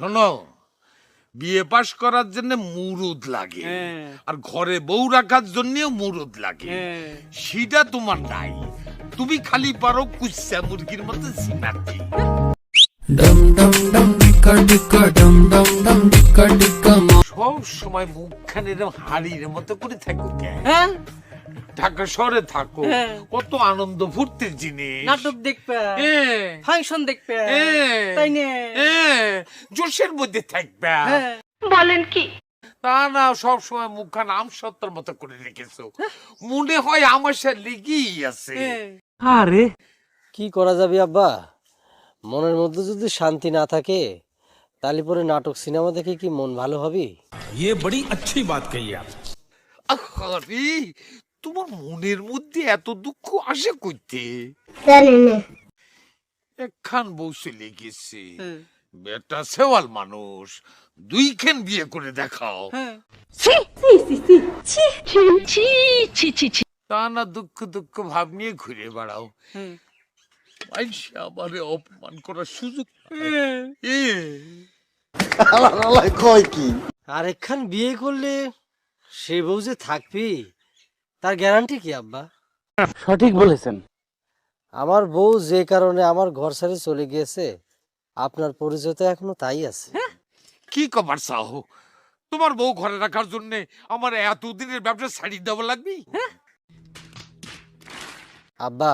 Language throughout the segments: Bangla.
শোনো বিয়ে পাশ করার জন্য মুরুদ লাগে। হ্যাঁ। আর ঘরে বউ রাখার জন্যও মুরুদ লাগে। হ্যাঁ। সেটা তোমার নাই। তুমি খালি পারো কুচ্ছা মুরগির মতো সিনাতে। সব সময় মুখখানে এরকম হাড়ির মতো করে থাকো কেন হ্যাঁ। ঢাকা শহরে থাকো হ্যাঁ। কত আনন্দ ফুর্তির জিনিস নাটক দেখবে হ্যাঁ। ফাংশন দেখবে হ্যাঁ। তাই না হ্যাঁ, জোশের মধ্যে থাকবে হ্যাঁ তা না সব সময় মুখখান আম সত্তর মতো করে রেখেছো মনে হয় আমার সাথে লেগেই আছে হ্যাঁ। কি করা যাবে আব্বা মনের মধ্যে যদি শান্তি না থাকে তাহলে পরে নাটক সিনেমা দেখে কি মন ভালো হবে ये बड़ी अच्छी बात कही आप আরে তোমার মনের মধ্যে এত দুঃখ আসে কইতে? একখান বউ চলে গেছে। হ্যাঁ। বেটা সেওয়াল মানুষ। দুইখান বিয়ে করে দেখাও। তা না দুঃখ দুঃখ ভাব নিয়ে ঘুরে বেড়াও। হ্যাঁ। আমারে অপমান করার সুযোগ হ্যাঁ। এ। আর একখান বিয়ে করলে সে বউ যে থাকবি? তার গ্যারান্টি কি আব্বা? সঠিক বলেছেন। আমার বউ যে কারণে আমার ঘর ছেড়ে চলে গিয়েছে আপনার পরিচয় তো এখনও তাই আছে। কি কবার চাও তোমার বউ ঘরে রাখার জন্য আমার এতদিনের ব্যবসা ছাড়িয়ে দেওয়া লাগবে? আব্বা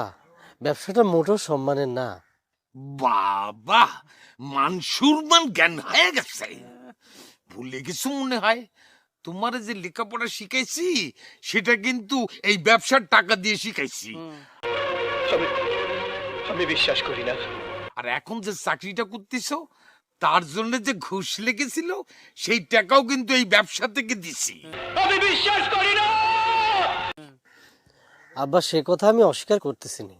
ব্যবসাটা মোটেও সম্মানের না। বাবা মানসুর মান জ্ঞান হয়ে গেছে। ভুলে কিছু মনে হয়? তোমার যে লেখাপড়া শিখাইছি সেটা কিন্তু এই ব্যবসার টাকা দিয়ে শিখাইছি। আমি বিশ্বাস করি না। আর এখন যে চাকরিটা করতেছো তার জন্য যে ঘুষ লেগেছিল সেই টাকাও কিন্তু এই ব্যবসা থেকে দিছি। আমি বিশ্বাস করি না! আব্বা সে কথা আমি অস্বীকার করতেছি না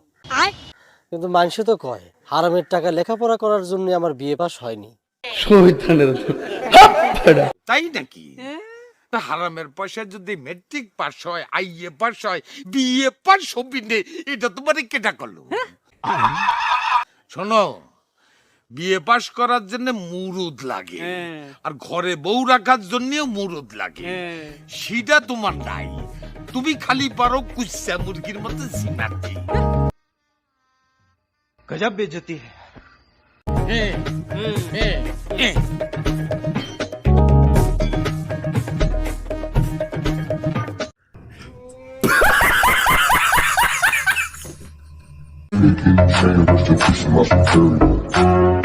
কিন্তু মানুষ তো কয় হারামের টাকা লেখাপড়া করার জন্য আমার বিয়ে পাস হয়নি। তাই নাকি? তা হারামের পয়সা যদি মেট্রিক পাস হয় আইএ পাস হয় বিএ পাস হবি এটা তোমার কেটা করল? শোনো বিয়ে পাস করার জন্য মুরুদ লাগে। হ্যাঁ। আর ঘরে বউ রাখার জন্য মুরুদ লাগে। হ্যাঁ। সেটা তোমার নাই। তুমি খালি পারো কুচ্ছা মুরগির মতো সিমাতি। গজব বেজতি হ্যাঁ হ্যাঁ হ্যাঁ। Nikki, Shane, Rest in to and Austin Fury.